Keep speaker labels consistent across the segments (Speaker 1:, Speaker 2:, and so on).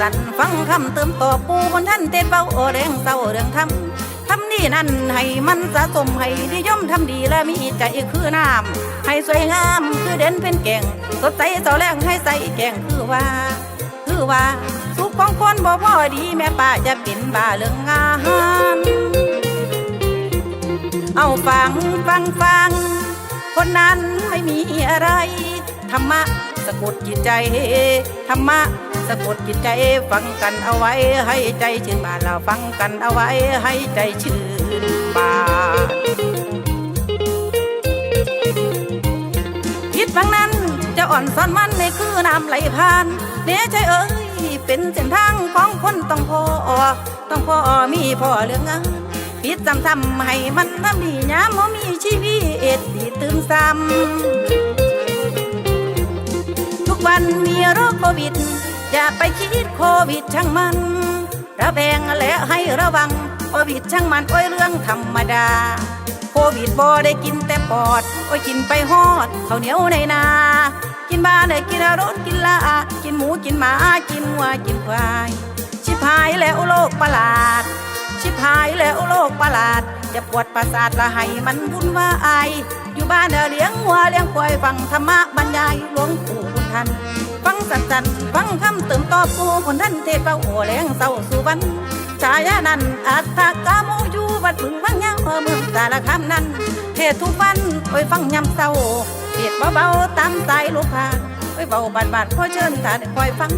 Speaker 1: สันฟังคำเติมต่อปูคนท่านเทศเบาโอแรงเศร้าเรื่องทำทำนี่นั่นให้มันสะสมให้นิยมทำดีและมีใจคือน้ำให้สวยงามคือเด่นเป็นแก่งสดใสเจ้าแรงให้ใส่แก่งคือว่า คือว่า สุขของคนบ่พอดีแม่ป้าจะเป็นบ้าเรื่องงานเอาฟังฟังฟัง คนนั้นไม่มีอะไร ธรรมะสะกดจิตใจ ธรรมะ สะกดจิตใจฟังกันเอาไว้ให้ใจชื่นบานเราฟังกันเอาไว้ให้ใจชื่นบานคิดฟังนั้นจะอ่อนซ้อนมันไม่คือน้ำไหลผ่านเนื้อใจเอ้ยเป็นเส้นทางของคนต้องพอต้องพอมีพอเรื่องงานปิดซ้ำๆให้มันทำดียามมีชีวิตที่ตื่มซ้ำทุกวันมีโรคโควิด อย่าไปคิดโควิดช่างมัน ระแวงและให้ระวัง โควิดช่างมันโอ้ยเรื่องธรรมดา โควิดบ่ได้กินแต่ปอด โอ้ยกินไปฮอดข้าวเหนียวในนา กินบ้านได้กินรถกินลา กินหมูกินหมา กินวัวกินควาย ชิบหายแล้วโลกประหลาด ชิบหายแล้วโลกประหลาดจะปวดประสาทละให้มันวุ่นวายอยู่บ้านเดี๋ยวเลี้ยงวัวเลี้ยงควายฟังธรรมะบรรยายหลวงปู่ ท่านฟังสันสันฟังคำเติมต่อปู่คนท่านเทศเป้าหัวแรงเศร้าสุวรรณชายานันอัตถกาโมอยู่บัดพึงฟังยามเมืองสารคามนั้น เทศทุกวันโอ้ยฟังยาเศร้าเทศเบาๆตามสายลูกพานโอ้ยเบาบานบานๆขอเชิญท่านคอยฟัง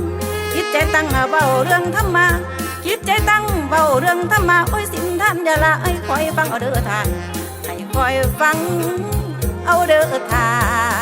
Speaker 1: คิดใจตั้งเบาเรื่องธรรมะคิดใจตั้งเบาเรื่องธรรมะโอ้ยสินท่านอย่าละให้คอยฟังเอาเด้อทานให้คอยฟังเอาเด้อทาน